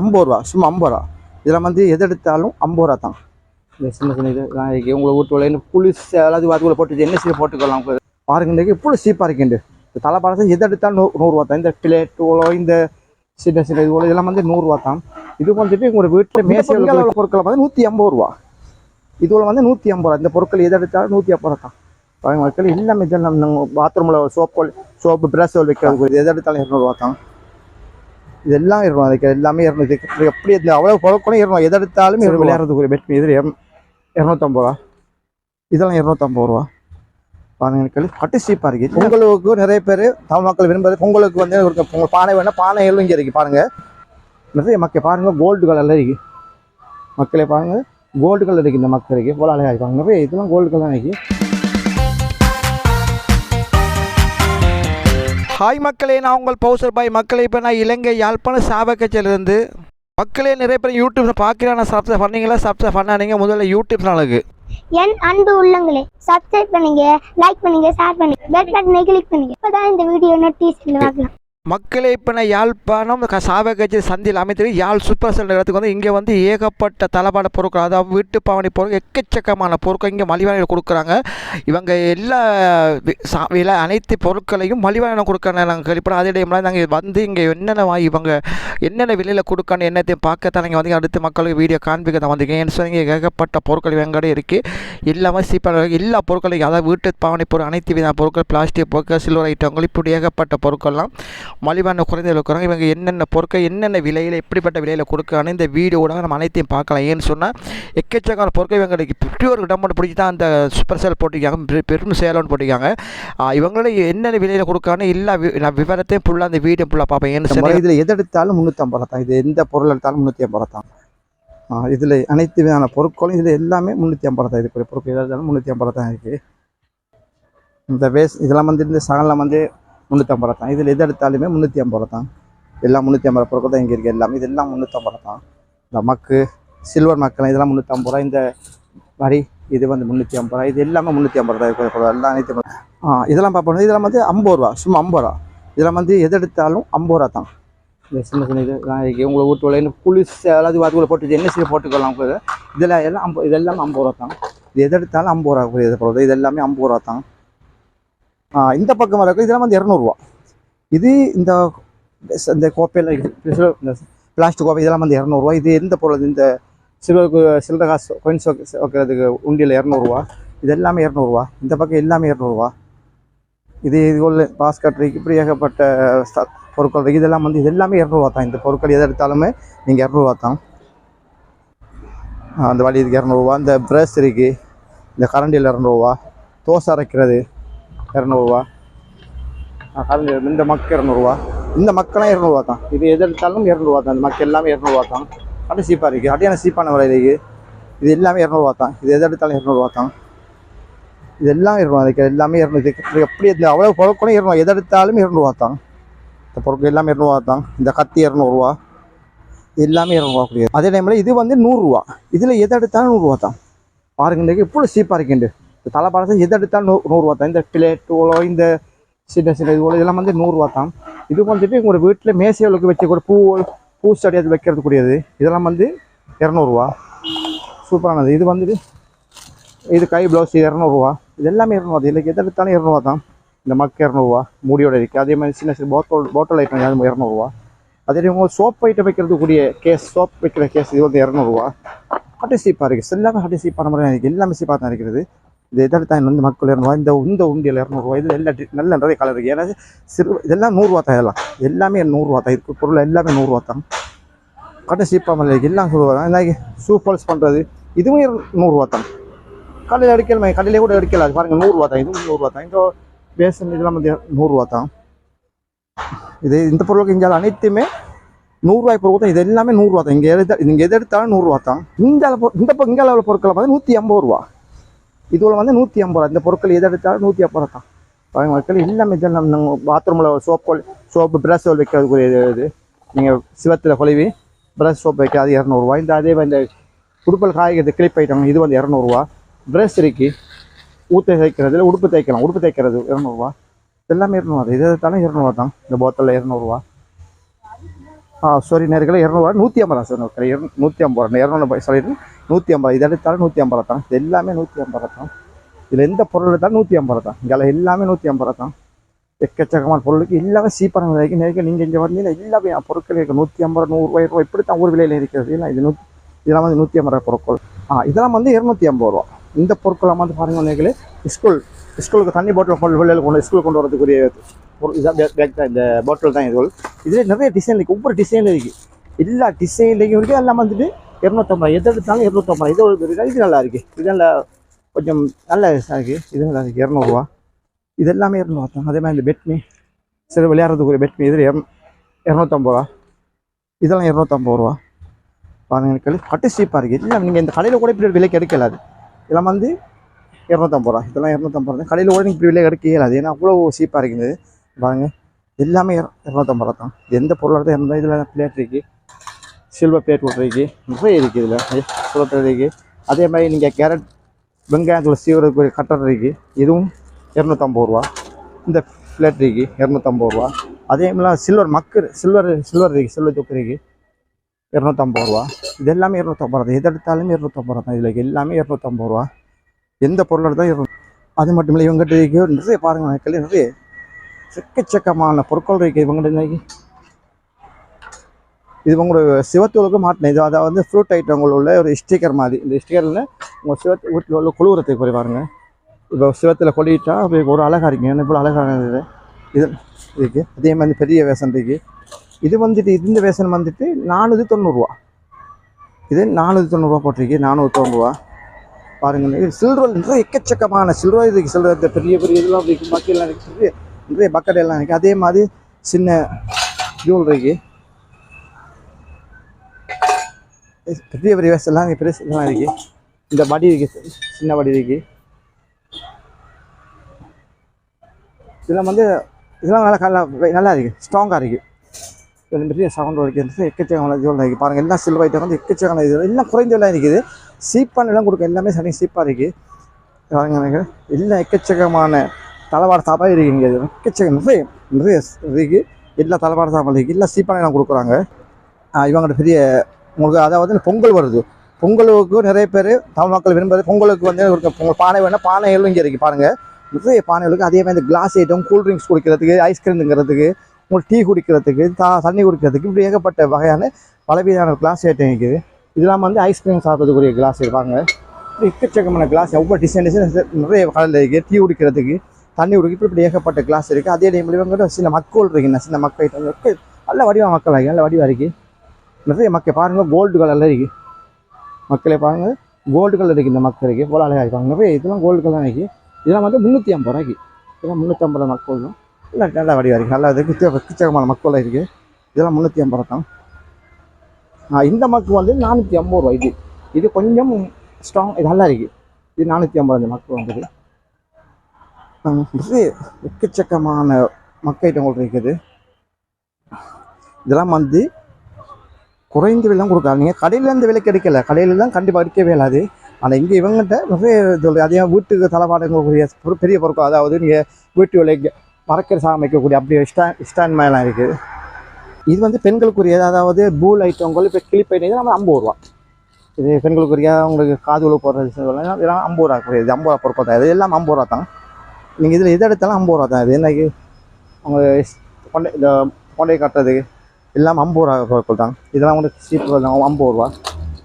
ஐம்பது ரூபா சும்மா ஐம்பது ரூபா. இதில் வந்து எது எடுத்தாலும் ஐம்பது ரூபா தான். இந்த சின்ன சின்ன இது நான் இருக்கு உங்களை வீட்டு புளிஸ் எல்லாத்தையும் அதுக்குள்ள போட்டு என்ன போட்டுக்கலாம். பாருங்க இன்றைக்கு இப்போ சீப்பாக இருக்குண்டு இந்த தலை பாடத்தை எது எடுத்தாலும் நூ நூறுரூவா தான். இந்த பிளேட்டுகளோ இந்த சின்ன சின்ன இதுகளோ இதெல்லாம் வந்து நூறுரூவா தான். இது வந்துட்டு உங்களோட வீட்டில் மேசையில் உள்ள பொருட்களை வந்து நூற்றி ஐம்பது ரூபா. இதுல வந்து நூற்றி ஐம்பது ரூபா. இந்த பொருட்கள் எது எடுத்தாலும் நூற்றி ஐம்பது ரூபா தான். மக்கள் எல்லாமே இதெல்லாம் பாத்ரூமில் சோப்பு சோப்பு பிரஷ் வைக்கிறது எது எடுத்தாலும் இரநூறுவா தான். இதெல்லாம் இரநூறு அதுக்கு எல்லாமே இரநூறு. எப்படி இந்த அவ்வளோ பொருட்களும் இரநூறு எது எடுத்தாலும் இரநூறு விளையாடுறதுக்கு பெட் இது இரநூத்தம்பது ரூபா. இதெல்லாம் இரநூத்தம்பது ரூபா. பாருங்க மக்கள் கட்டு சீப்பாக இருக்கு. பொங்கலுக்கு நிறைய பேர் தமிழ் மக்கள் விரும்புறது பொங்கலுக்கு வந்து ஒரு பொங்கல் பானை வேணா பானைகளும் இங்கே இருக்கு. பாருங்க. நிறைய மக்கள் பாருங்க கோல்டு கலர்ல இருக்கு. மக்களே பாருங்க கோல்டு கலர் இருக்கு இந்த மக்களுக்கு. போல அழகா இருக்காங்க நிறைய இதெல்லாம் கோல்டு கலர் இருக்கு. ஹாய் மக்களே நான் உங்கள் பௌசர் பாய் மக்களே இப்போ நான் இலங்கை யாழ்ப்பாணம் சாபக்கச்சிலிருந்து மக்களே நிறைய பேர் யூடியூப்ல பார்க்குறாங்க சப்ஸ்கிரைப் பண்ணீங்களா? சப்ஸ்கிரைப் பண்ணாதீங்க. முதல்ல யூடியூப் நாளுக்கு என் அன்பு உள்ளங்களே சப்ஸ்கிரைப் பண்ணுங்க லைக் பண்ணுங்க ஷேர் பண்ணுங்க பெல் பட்டனை கிளிக் பண்ணுங்க. இப்பதான் இந்த வீடியோ நோட்டீஸ் பார்க்கலாம் மக்களே இப்போ நான் யாழ்ப்பாணம் க- சந்தியில் அமைத்திருக்கு யாழ் சூப்பர் செல் இடத்துக்கு வந்து இங்கே வந்து ஏகப்பட்ட தளபாட பொருட்கள் அதாவது வீட்டு பாவனை பொருட்கள் எக்கச்சக்கமான பொருட்கள் இங்கே மலிவானையில் கொடுக்குறாங்க. இவங்க எல்லா வி- சா- விலை அனைத்து பொருட்களையும் மலிவானம் கொடுக்கணும் நாங்கள் கேள்விப்படும் அதே டைமில் நாங்கள் வந்து இங்கே என்னென்ன வாங்கி இவங்க என்னென்ன விலையில் கொடுக்கணும் என்னத்தையும் பார்க்கத்தான் நீங்கள் வந்து அடுத்து மக்களுக்கு வீடியோ காண்பிக்க தான் வந்திருக்கேன். ஏன்னு சொன்னீங்க ஏகப்பட்ட பொருட்கள் இவங்ககிட்ட இருக்குது எல்லாமே சீப்பாக எல்லா பொருட்களையும் அதாவது வீட்டு பாவனை பொருள் அனைத்து விதமான பொருட்கள் பிளாஸ்டிக் பொருட்கள் சில்வர் ஐட்டங்கள் இப்படி ஏகப்பட்ட பொருட்கள்லாம் மலிவான குறைந்த இருக்கிறாங்க இவங்க என்னென்ன பொருட்கள் என்னென்ன விலையில் எப்படிப்பட்ட விலையில் கொடுக்குறான்னு இந்த வீடியோட நம்ம அனைத்தையும் பார்க்கலாம். ஏன்னு சொன்னால் எக்கச்சக்கான பொருட்கள் இவங்களுக்கு இப்படி ஒரு மட்டும் பிடிச்சி தான் அந்த சூப்பர் சேல் போட்டிருக்காங்க. பெரு- பெரும் சேலம்னு போட்டிருக்காங்க. ஆ, இவங்களே என்னென்ன விலையில் கொடுக்குறான்னு எல்லா விவரத்தையும் ஃபுல்லாக அந்த வீடியோ ஃபுல்லாக பார்ப்பேன். ஏன்னு சொன்னால் இதில் எது எடுத்தாலும் முந்நூற்றம்பது ரூபா தான் இது எந்த பொருள் எடுத்தாலும் முந்நூற்றி ஐம்பது ரூபா தான் இதில் அனைத்து விதமான பொருட்களும் இதில் எல்லாமே முந்நூற்றி ஐம்பது தான் இதுக்குரிய பொருட்கள் எது எடுத்தாலும் முந்நூற்றி ஐம்பது தான் இருக்குது இந்த வேஸ் இதெல்லாம் வந்து இந்த சகலாம் வந்து முந்நூற்றம்பது ரூபா தான் இதில் எது எடுத்தாலுமே முந்நூற்றி ஐம்பது ரூபா தான் எல்லாம் முந்நூற்றி ஐம்பது ரூபா பொருட்கள் தான் இங்கே இருக்குது எல்லாமே. இதெல்லாம் முந்நூற்றம்பது ரூபா தான் இந்த மக்கு சில்வர் மக்கள் இதெல்லாம் முந்நூற்றம்பது ரூபா இந்த வரி இது வந்து முந்நூற்றி ஐம்பது ரூபா இது எல்லாமே முந்நூற்றி ஐம்பது ரூபா இருக்கிற எல்லாம் அனைத்து ஆ இதெல்லாம் பார்ப்போம். இதெல்லாம் வந்து ஐம்பது ரூபா. சும்மா ஐம்பது ரூபா. இதெல்லாம் வந்து எது எடுத்தாலும் ஐம்பது ரூபா தான் இந்த சின்ன சின்ன இது இருக்குது உங்களை வீட்டு புளிஸ் எல்லாத்தையும் அதுக்குள்ள போட்டு என்ன செய்ய போட்டுக்கலாம் கூட. இதில் எல்லாம் ஐம்பது இதெல்லாம் ஐம்பது ரூபா தான் இது எது எடுத்தாலும் ஐம்பது ரூபா கூடியது பொருள் இது எல்லாமே ஐம்பது ரூபா தான் இந்த பக்கமாக இருக்கும் இதெல்லாம் வந்து இரநூறுவா. இது இந்த இந்த கோப்பையில் இந்த பிளாஸ்டிக் கோப்பை இதெல்லாம் வந்து இரநூறுவா. இது எந்த பொருள்? இந்த சில்வர் சில்லற காசு கொயின்ஸ் வைக்கிறதுக்கு உண்டியில் இரநூறுவா. இது எல்லாமே இரநூறுவா. இந்த பக்கம் எல்லாமே இரநூறுவா. இது இது உள்ள பாஸ்கட் இப்படி ஏகப்பட்ட பொருட்கள் இருக்குது இதெல்லாம் வந்து இது எல்லாமே இரநூறுவா தான். இந்த பொருட்கள் எதை எடுத்தாலுமே நீங்கள் இரநூறுவா தான். அந்த வழி இதுக்கு இரநூறுவா. இந்த ப்ரஷ் இருக்குது இந்த கரண்டியில் இரநூறுவா. தோசை அரைக்கிறது. இரநூறுவா. கரண்டி இந்த மக்கு இரநூறுவா. இந்த மக்கெல்லாம் இரநூறுவா தான். இது எது எடுத்தாலும் இரநூறுவா தான். இந்த மக்கு எல்லாமே இரநூறுவா தான். அது சீப்பாக இருக்குது அடியான சீப்பான விலை இருக்குது இது எல்லாமே இரநூறுவா தான். இது எது எடுத்தாலும் இரநூறுவா தான். இது எல்லாம் இரநூறுவா. இருக்குது எல்லாமே இரநூறு. எப்படி இந்த அவ்வளோ பொருட்களும் இரநூறுவா. எது எடுத்தாலும் இரநூறுவா தான். இந்த பொருட்கள் எல்லாமே இரநூறுவா தான். இந்த கத்தி இரநூறுவா. எல்லாமே இரநூறுவா கூடியது. அதே டைமில் இது வந்து நூறுரூவா. இதில் எது எடுத்தாலும் நூறுரூவா தான். பாருங்க இன்றைக்கு இப்போ சீப்பாக இருக்குண்டு தலை பாடத்தை எது எடுத்தாலும் நூ நூறுரூவா தான். இந்த பிளேட்டோலோ இந்த சின்ன சின்ன இதுகளோ இதெல்லாம் வந்து நூறுரூவா தான். இது வந்துட்டு உங்களோட வீட்டில் மேசைகளுக்கு வச்சு பூ பூ செடி அது வைக்கிறது கூடியது. இதெல்லாம் வந்து இரநூறுவா. சூப்பரானது. இது வந்துட்டு இது கை ப்ளவுஸ் இரநூறுவா. இது எல்லாமே இரநூறுவா இல்லை எது எடுத்தாலும் இரநூறுவா தான். இந்த மக்கு இரநூறுவா மூடியோட இருக்குது அதே மாதிரி சின்ன சின்ன பாட்டில் பாட்டில் ஐட்டம் அது இரநூறுவா. அதே மாதிரி உங்கள் சோப் ஐட்டம் வைக்கிறதுக்குரிய கேஸ் சோப் வைக்கிற கேஸ் இது வந்து இரநூறுவா. ஹட்டி சீப்பாக இருக்குது எல்லாமே ஹட்டி சீப்பான மாதிரி இருக்குது எல்லாமே சீப்பாக தான் இருக்கிறது. இது எதாவது தான் வந்து மக்கள் இரநூறுவா இந்த இந்த உண்டியல் இரநூறுவா இது எல்லா டி- நல்ல நிறைய கலர் இருக்குது ஏன்னா சிறு இதெல்லாம் நூறுரூவா தான் இதெல்லாம் எல்லாமே நூறுரூவா தான் இதுக்கு பொருள் எல்லாமே நூறுரூவா தான் கடை சீப்பாக மாதிரி எல்லாம் நூறுரூவா தான் இன்னைக்கு சூப்பர்ஸ் பண்ணுறது இதுவும் நூறுரூவா தான் கடையில் எடுக்கலாமே கடையிலே கூட எடுக்கலாம் அது பாருங்கள் நூறுரூவா தான் இதுவும் நூறுரூவா தான் இந்த பேசன் இதெல்லாம் வந்து நூறுரூவா தான் இது இந்த பொருளுக்கு இங்கே அனைத்துமே நூறுரூவாய் பொருள் தான் இது எல்லாமே நூறுரூவா தான் இங்கே எடுத்த இங்கே எது எடுத்தாலும் நூறுரூவா தான் இந்த அளவு இந்த இங்கே அளவில் பொருட்களை வந்து நூற்றி ஐம்பது ரூபா இதுல வந்து நூற்றி ஐம்பது ரூபா. இந்த பொருட்கள் எதை எடுத்தாலும் நூற்றி ஐம்பது ரூபா தான். பாருங்க மக்கள் எல்லாமே இதெல்லாம் நம்ம பாத்ரூமில் சோப்பு சோப்பு பிரஷ் வைக்கிறதுக்குரிய இது இது. நீங்கள் சிவத்தில் கொழுவி ப்ரஷ் சோப் வைக்க அது இரநூறுவா. இந்த அதே இந்த உடுப்பல் காய்கறி கிளிப் ஐட்டம் இது வந்து இரநூறுவா. ப்ரஷ் இருக்கு. ஊற்ற தைக்கிறதுல இல்லை உடுப்பு தைக்கலாம் உடுப்பு தைக்கிறது இரநூறுவா. எல்லாமே இரநூறுவா தான். இது எடுத்தாலும் இரநூறுவா தான். இந்த போத்தலில் இரநூறுவா. ஆ சாரி நேர்களை இரநூறுவா நூற்றி ஐம்பது ரூபா சார் நூற்றி ஐம்பது ரூபா இரநூறு சொல்லிட்டு நூற்றி ஐம்பது இதை எடுத்தாலும் நூற்றி ஐம்பது ரூபா தான். இது எல்லாமே நூற்றி ஐம்பது ரூபா தான். இதில் எந்த பொருள் எடுத்தாலும் நூற்றி ஐம்பது ரூபா தான். இங்கே எல்லாமே நூற்றி ஐம்பது ரூபா தான். எக்கச்சக்கமான பொருளுக்கு எல்லாமே சீப்பான விலைக்கு நேருக்கு நீங்கள் இங்கே வந்தீங்கன்னா எல்லாமே பொருட்கள் இருக்குது நூற்றி ஐம்பது ரூபா நூறுரூவா ரூபா இப்படி தான் ஒரு விலையில் இருக்கிறது. இல்லை இது நூ இதெல்லாம் வந்து நூற்றி ஐம்பது ரூபா பொருட்கள். ஆ இதெல்லாம் வந்து இரநூத்தி ஐம்பது ரூபா இந்த பொருட்கள்லாம் வந்து பாருங்கள் நேர்களே ஸ்கூல் ஸ்கூலுக்கு தண்ணி பாட்டில் கொண்டு வெளியில் கொண்டு ஸ்கூல் கொண்டு வரதுக்குரிய பேக் தான் இந்த பாட்டில் தான் இது இதில் நிறைய டிசைன் இருக்குது ஒவ்வொரு டிசைனில் இருக்குது எல்லா டிசைன்லையும் இருக்குது எல்லாம் வந்துட்டு இரநூத்தம்பது. எது எடுத்தாலும் இரநூத்தம்பது. இது ஒரு இது இது நல்லா இருக்குது இது நல்லா கொஞ்சம் நல்ல இருக்குது இது நல்லா இருக்குது இரநூறுவா. இது எல்லாமே இரநூறுவா. தான் அதே மாதிரி இந்த பெட்மி சில விளையாடுறதுக்கு ஒரு பெட்மி இதில் இரநூத்தம்பது ரூபா இதெல்லாம் இரநூத்தம்பது ரூபா பாருங்கள் எனக்கு கட்டு சீப்பாக இருக்குது இல்லை நீங்கள் இந்த கடையில் கூட இப்படி விலைக்கு எடுக்கலாது இதெல்லாம் வந்து இரநூத்தம்பது ரூபா இதெல்லாம் இரநூத்தம்பது ரூபா கடையில் கூட நீங்கள் இப்படி விலை எடுக்க இயலாது ஏன்னா அவ்வளோ சீப்பாக இருக்குது பாருங்க. எல்லாமே இரநூத்தம்பது ரூபா தான். எந்த பொருளாக இருந்தால் இருந்தால் இதில் பிளேட் இருக்குது சில்வர் பிளேட் இருக்கு. நிறைய இருக்குது இதில். சில்வர் பிளேட் இருக்குது அதே மாதிரி நீங்கள் கேரட் வெங்காயத்தில் சீவரக்கூடிய கட்டர் இருக்குது இதுவும் இரநூத்தம்பது ரூபா. இந்த பிளேட் இருக்குது இரநூத்தம்பது ரூபா. அதே மாதிரி சில்வர் மக்கு சில்வர் சில்வர் இருக்குது சில்வர் தொக்கு இருக்குது இரநூத்தம்பது ரூபா. இது எல்லாமே இரநூத்தம்பது ரூபா எது எடுத்தாலுமே இரநூத்தம்பது ரூபா தான் இதில். எல்லாமே இரநூத்தம்பது ரூபா. எந்த பொருளாக இருந்தால் இரநூறு அது மட்டும் இல்லை இவங்ககிட்ட நிறைய பாருங்கள் நிறைய. எக்கச்சக்கமான பொருட்கள் இருக்குது இவங்ககிட்ட இது உங்களோட சிவத்தூளுக்கு மாட்டினேன் இது அதாவது வந்து ஃப்ரூட் ஐட்டங்கள் உள்ள ஒரு ஸ்டிக்கர் மாதிரி. இந்த ஸ்டிக்கரில் உங்கள் சிவத்து வீட்டில் உள்ள குழுவுறதுக்கு போய் பாருங்கள் இப்போ சிவத்தில் கொடிட்டா அப்படி ஒரு அழகாக இருக்குங்க என்ன இவ்வளோ அழகான இது? இது அதே மாதிரி பெரிய வேசன் இருக்குது இது வந்துட்டு இந்த வேசன் வந்துட்டு நானூற்றி தொண்ணூறுரூவா இது நானூற்றி தொண்ணூறுரூவா போட்டிருக்கு. நானூற்றி தொண்ணூறுரூவா பாருங்கள் இது சில்வர் எக்கச்சக்கமான சில்வர் இதுக்கு சில்வர் பெரிய பெரிய இதெல்லாம் மக்கள் இருக்கு. நிறைய பக்கெட் எல்லாம் இருக்கு. அதே மாதிரி சின்ன ஜூல் பெரிய பெரிய வேஸ்ட் எல்லாம் இங்க பெருசு இதெல்லாம் இருக்கு. இந்த வடி இருக்கு சின்ன வடி இருக்கு. இதெல்லாம் வந்து இதெல்லாம் நல்லா நல்லா நல்லா இருக்கு. ஸ்ட்ராங்காக இருக்கு. பெரிய சவுண்ட் இருக்குது எக்கச்சக்கமான ஜுவல் இருக்குது பாருங்கள் எல்லாம் சில்வர் ஐட்டம் வந்து எக்கச்சக்கமான இது. எல்லாம் குறைந்த விலை இருக்குது. சீப்பான எல்லாம் கொடுக்க எல்லாமே சரி சீப்பாக இருக்குது பாருங்க. எல்லாம் எக்கச்சக்கமான தலைவாட சாப்பாடு இருக்குது இங்கே. எக்கச்சக்கம் நிறைய நிறைய எல்லா தலைவாட சாப்பாடு இருக்குது எல்லாம் சீப்பான கொடுக்குறாங்க இவங்கள்ட்ட பெரிய உங்களுக்கு அதாவது பொங்கல் வருது. பொங்கலுக்கு நிறைய பேர் தமிழ் மக்கள் விரும்புறது பொங்கலுக்கு வந்து ஒரு பொங்கல் பானை வேணால் பானைகளும் இங்கே இருக்குது பாருங்கள் நிறைய பானைகளுக்கு அதே மாதிரி இந்த கிளாஸ் ஐட்டம் கூல் ட்ரிங்க்ஸ் குடிக்கிறதுக்கு ஐஸ்கிரீம்ங்கிறதுக்கு உங்களுக்கு டீ குடிக்கிறதுக்கு தா தண்ணி குடிக்கிறதுக்கு இப்படி ஏகப்பட்ட வகையான பலவிதமான கிளாஸ் ஐட்டம் இருக்குது இதெல்லாம் வந்து ஐஸ்கிரீம் சாப்பிட்றதுக்குரிய கிளாஸ் இருப்பாங்க இப்படி எக்கச்சக்கமான கிளாஸ் ஒவ்வொரு டிசைன் டிசைன் நிறைய கலரில் இருக்குது டீ குடிக்கிறதுக்கு தண்ணி உடுக்கி இப்படி இப்படி ஏகப்பட்ட கிளாஸ் இருக்குது அதே டைமில் இவங்க சில மக்கள் இருக்குங்க சின்ன மக்கள் மக்கள் நல்ல வடிவாக மக்கள் ஆகி நல்ல வடிவாக இருக்குது நிறைய மக்கள் பாருங்கள் கோல்டு கலரில் இருக்குது மக்களே பாருங்கள் கோல்டு கலர் இருக்குது இந்த மக்கள் இருக்குது போல அழகாக இருப்பாங்க நிறைய இதெல்லாம் கோல்டு கலர் இருக்குது இதெல்லாம் வந்து முந்நூற்றி ஐம்பது ரூபாய்க்கு. இதெல்லாம் முந்நூற்றம்பது மக்கள் தான். இல்லை நல்ல வடிவாக இருக்குது நல்லா இருக்குது கிச்ச கிச்சகமான மக்கள் இருக்குது இதெல்லாம் முந்நூற்றி ஐம்பது ரூபா தான் இந்த மக்கு வந்து நானூற்றி ஐம்பது ரூபா இது. இது கொஞ்சம் ஸ்ட்ராங் இது நல்லா இருக்குது இது நானூற்றி ஐம்பது இந்த மக்கு வந்துது. எக்கச்சக்கமான மக்க இருக்குது. இதெல்லாம் வந்து குறைந்த விலைலாம் கொடுக்காது நீங்கள் கடையில் இந்த விலைக்கு கிடைக்கல கடையிலலாம் கண்டிப்பாக அடிக்கவே வேலாது ஆனால் இங்கே இவங்ககிட்ட நிறைய இது அதே வீட்டுக்கு தலைப்பாடுங்கக்கூடிய பெரிய பொருட்கள் அதாவது நீங்கள் வீட்டு விலைக்கு மறக்கிற சாதம் வைக்கக்கூடிய அப்படியே ஸ்டாண்ட் ஸ்டாண்ட் மேலாம் இருக்குது. இது வந்து பெண்களுக்குரிய அதாவது பூல் ஐட்டங்கள் இப்போ கிளிப் நம்ம இதெல்லாம் ஐம்பது ரூபா. இது பெண்களுக்குரிய உங்களுக்கு காதுகுல போடுறது இதெல்லாம் ஐம்பது ரூபா இது ஐம்பது ரூபா பொருட்கள் தான். இது எல்லாம் ஐம்பது ரூபா தான். நீங்கள் இதில் எது எடுத்தாலும் ஐம்பது ரூபா தான். அது என்னைக்கு அவங்க கொண்டை இந்த கொண்டை கட்டுறதுக்கு எல்லாம் ஐம்பது ரூபா பொருட்கள் தான். இதெல்லாம் உங்களுக்கு சீப்பு தான். ஐம்பது ரூபா.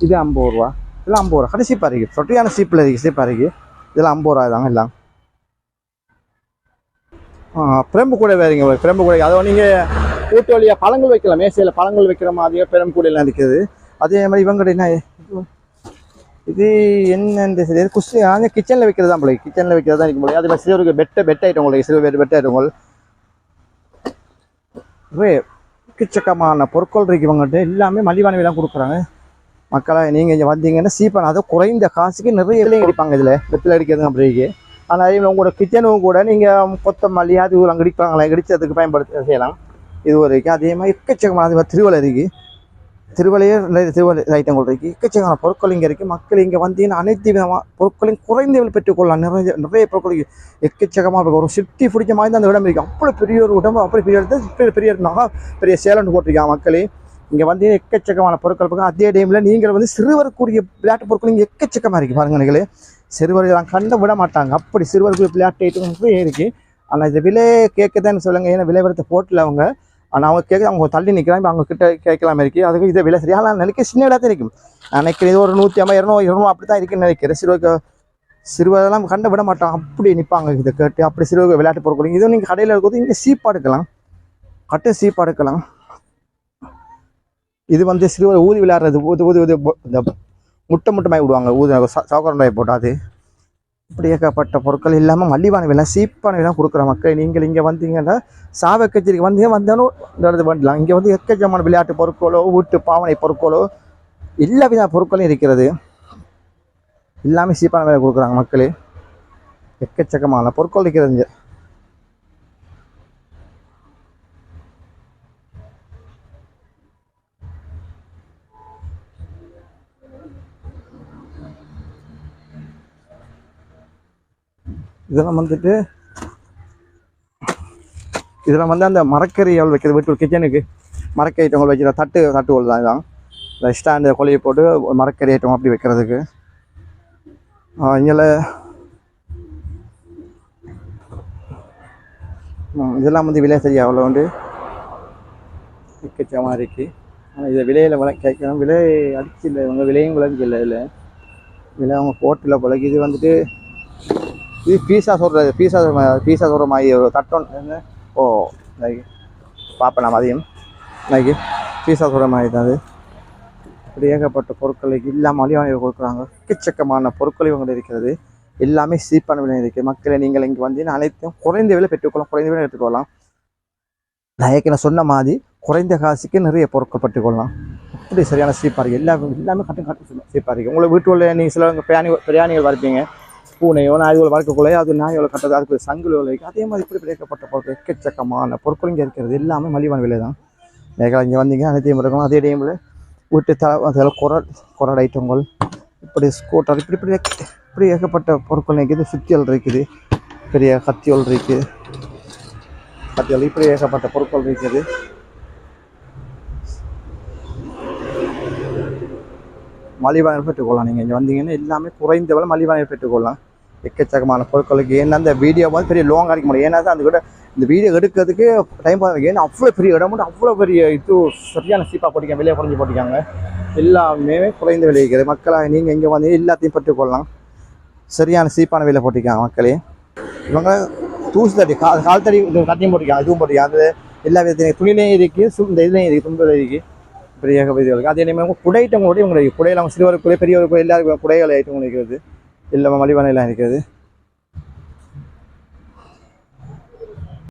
இது ஐம்பது ரூபா. இதெல்லாம் ஐம்பது ரூபா. கடை சீப்பாக இருக்குது சொட்டியான சீப்பில் இருக்குது சீப்பாக இருக்குது இதெல்லாம் ஐம்பது ரூபா தாங்க எல்லாம். பிரம்பு கூட வேறுங்க. பிரம்பு கூட. அதாவது நீங்கள் வீட்டு வழியாக பழங்கள் வைக்கலாம். மேசையில் பழங்கள் வைக்கிற மாதிரியே பிரம்பு கூடையெல்லாம் இருக்குது. அதே மாதிரி இவங்க என்ன இது என்ன இந்த இது ஆனால் கிச்சனில் வைக்கிறது தான் போல. கிச்சனில் வைக்கிறது தான் இருக்க முடியும் அது மாதிரி சிறுவருக்கு பெட்டை பெட் ஐட்டம் உங்களுக்கு சிறுவர் பெட் பெட் எக்கச்சக்கமான பொருட்கள் இருக்கு இவங்ககிட்ட எல்லாமே மலிவான விலை கொடுக்குறாங்க. மக்களை நீங்கள் இங்கே வந்தீங்கன்னா சீப்பான அதை குறைந்த காசுக்கு நிறைய விலையும் அடிப்பாங்க இதில். வெத்தில் அடிக்கிறது அப்படிக்கு ஆனால் அதே மாதிரி உங்களோட கிச்சனும் கூட நீங்கள் கொத்தமல்லி அது அங்கே அடிப்பாங்களே இடிச்சதுக்கு பயன்படுத்த செய்யலாம். இது வரைக்கும் அதே மாதிரி எக்கச்சக்கமான அது திருவள்ளை இருக்குது திருவள்ளையே நிறைய திருவள்ளை ஐட்டங்கள் இருக்குது எக்கச்சக்கமான பொருட்கள் இங்கே இருக்குது மக்கள் இங்கே வந்தீங்கன்னா அனைத்து விதமான பொருட்களையும் குறைந்த விலை பெற்றுக்கொள்ளலாம். நிறைய நிறைய பொருட்கள் எக்கச்சக்கமாக இருக்கும் ஒரு சிட்டி பிடிச்ச மாதிரி தான் அந்த இடம் இருக்குது அவ்வளோ பெரிய ஒரு உடம்பு அப்படி பெரிய இடத்துல பெரிய பெரிய இருந்தாங்க பெரிய சேலண்ட் போட்டிருக்காங்க மக்களே. இங்கே வந்து எக்கச்சக்கமான பொருட்கள் இருக்கும் அதே டைமில் நீங்கள் வந்து சிறுவருக்குரிய விளையாட்டு பொருட்கள் இங்கே எக்கச்சக்கமாக இருக்குது பாருங்க நீங்களே சிறுவர் இதெல்லாம் கண்ட விட மாட்டாங்க. அப்படி சிறுவருக்குரிய விளையாட்டு ஐட்டம் இருக்குது ஆனால் இந்த விலை கேட்கதான்னு சொல்லுங்கள் ஏன்னா விலை வரத்தை போட்டில் அவங்க. ஆனால் அவங்க கேட்க அவங்க தள்ளி நிற்கிறாங்க அவங்க கிட்ட கேட்கலாம் இருக்கு. அதுக்கு இதை விலை சரியாக நான் நினைக்க சின்ன இடத்துல இருக்கும் நான் நினைக்கிறேன் இது ஒரு நூற்றி ஐம்பது இரநூறு இரநூறு அப்படி தான் இருக்குன்னு நினைக்கிறேன். சிறுவருக்கு சிறுவரெல்லாம் கண்ட விட மாட்டோம் அப்படி நிற்பாங்க இதை கேட்டு. அப்படி சிறுவர் விளையாட்டு பொருட்கள். இதுவும் நீங்கள் கடையில் இருக்கிறது இங்கே சீப்பாக எடுக்கலாம். கட்டு சீப்பாக எடுக்கலாம். இது வந்து சிறுவர் ஊதி விளையாடுறது ஊதி ஊதி ஊதி இந்த முட்டை முட்டமாய் விடுவாங்க. ஊதி சவுக்கரண்டாய் போட்டாது ஏகப்பட்ட பொருட்கள் இல்லாமல் மலிவான விலை சீப்பான விலை கொடுக்குற மக்கள் நீங்கள் இங்கே வந்தீங்கன்னா சாவை கச்சேரிக்கு வந்தீங்க வந்தாலும் இந்த பண்ணலாம். இங்கே வந்து எக்கச்சமான விளையாட்டு பொருட்களோ வீட்டு பாவனை பொருட்களோ எல்லா வித பொருட்களும் இருக்கிறது. எல்லாமே சீப்பான விலை கொடுக்குறாங்க மக்கள். எக்கச்சக்கமான பொருட்கள் இருக்கிறது இதெல்லாம் வந்துட்டு இதெல்லாம் வந்து அந்த மரக்கறி எவ்வளோ வைக்கிறது வீட்டு கிச்சனுக்கு மரக்கறி ஐட்டங்கள் வைக்கிற தட்டு தட்டுகள் தான் இதான். இந்த ஸ்டாண்டு கொலையை போட்டு மரக்கறி ஐட்டம் அப்படி வைக்கிறதுக்கு. இங்கே இதெல்லாம் வந்து விலை சரியா அவ்வளோ உண்டு? எக்கச்சமாக இருக்குது ஆனால் இதை விலையில் விலை கேட்கணும். விலை அடிச்சு இல்லை இவங்க விலையும் விலைக்கு இல்லை இல்லை விலை அவங்க போட்டில் பழகி இது வந்துட்டு இது பீஸா சொல்கிறது பீஸா பீஸா சொல்கிற மாதிரி ஒரு தட்டம் ஓ நைக்கு பார்ப்பேன் நான் மதியம் நைக்கு பீஸா சொல்கிற மாதிரி தான் அது இப்படி ஏகப்பட்ட பொருட்களுக்கு இல்லாமல் அவங்க கொடுக்குறாங்க எக்கச்சக்கமான பொருட்கள் இவங்க இருக்கிறது எல்லாமே சீப்பான விலை இருக்குது மக்களை நீங்கள் இங்கே வந்து அனைத்தையும் குறைந்த விலை பெற்றுக்கொள்ளலாம் குறைந்த விலை எடுத்துக்கொள்ளலாம் நான் ஏற்கனவே சொன்ன மாதிரி குறைந்த காசுக்கு நிறைய பொருட்கள் பெற்றுக்கொள்ளலாம் அப்படி சரியான சீப்பாக இருக்குது எல்லா எல்லாமே கட்டு கட்டு சீப்பாக இருக்குது உங்களை வீட்டுக்குள்ள நீங்கள் சில பிரியாணி பிரியாணிகள் வரப்பீங்க பூனையோ நாய்கள் வளர்க்கக்குள்ளே அது நாய்களை கட்டுறது அதுக்கு சங்குல வைக்கும் அதே மாதிரி இப்படி பிடிக்கப்பட்ட பொருட்கள் எக்கச்சக்கமான பொருட்கள் இங்கே இருக்கிறது. எல்லாமே மலிவான விலை தான் நீங்கள் இங்கே வந்தீங்க அனைத்தையும் இருக்கும் அதே டைமில் வீட்டு தலை அதில் குரல் குரல் ஐட்டங்கள் இப்படி ஸ்கூட்டர் இப்படி இப்படி இப்படி ஏகப்பட்ட பொருட்கள் இருக்குது. சுத்தியல் இருக்குது பெரிய கத்தியோல் இருக்குது. கத்தியோல் இப்படி ஏகப்பட்ட பொருட்கள் இருக்குது. மலிவான பெற்றுக்கொள்ளலாம். நீங்கள் இங்கே வந்தீங்கன்னா எல்லாமே குறைந்த விலை மலிவான பெற்றுக்கொள்ளலாம். எக்கச்சக்கமான பொருட்களுக்கு ஏன்னா அந்த வீடியோ வந்து பெரிய லோங் அடிக்க முடியும் ஏன்னா தான் அந்த கூட இந்த வீடியோ எடுக்கிறதுக்கு டைம் பார்த்து ஏன்னா அவ்வளோ பெரிய இடம் மட்டும் அவ்வளோ பெரிய இது சரியான சீப்பாக போட்டிருக்காங்க விலையை குறைஞ்சி போட்டிருக்காங்க. எல்லாமே குறைந்த விலை இருக்குது. மக்களாக நீங்கள் இங்கே வந்து எல்லாத்தையும் பெற்றுக்கொள்ளலாம். சரியான சீப்பான விலை போட்டிருக்காங்க மக்களே. இவங்க தூசு தடி கால் கால் தடி கட்டியும் போட்டிருக்காங்க இதுவும் போட்டிருக்காங்க. அது எல்லா விதத்துலையும் துணிலையும் இருக்குது சு இந்த இதுலையும் இருக்குது துன்பம் இருக்குது பெரிய இது அதே நேரம் குடை ஐட்டம் கூட இவங்க இருக்குது குடையில் அவங்க சிறுவருக்குள்ளே பெரியவருக்குள்ளே எல்லாருக்கும் குடைகள் ஐட்டம் இருக்கிறது எல்லாமே மலிவான எல்லாம் இருக்கிறது.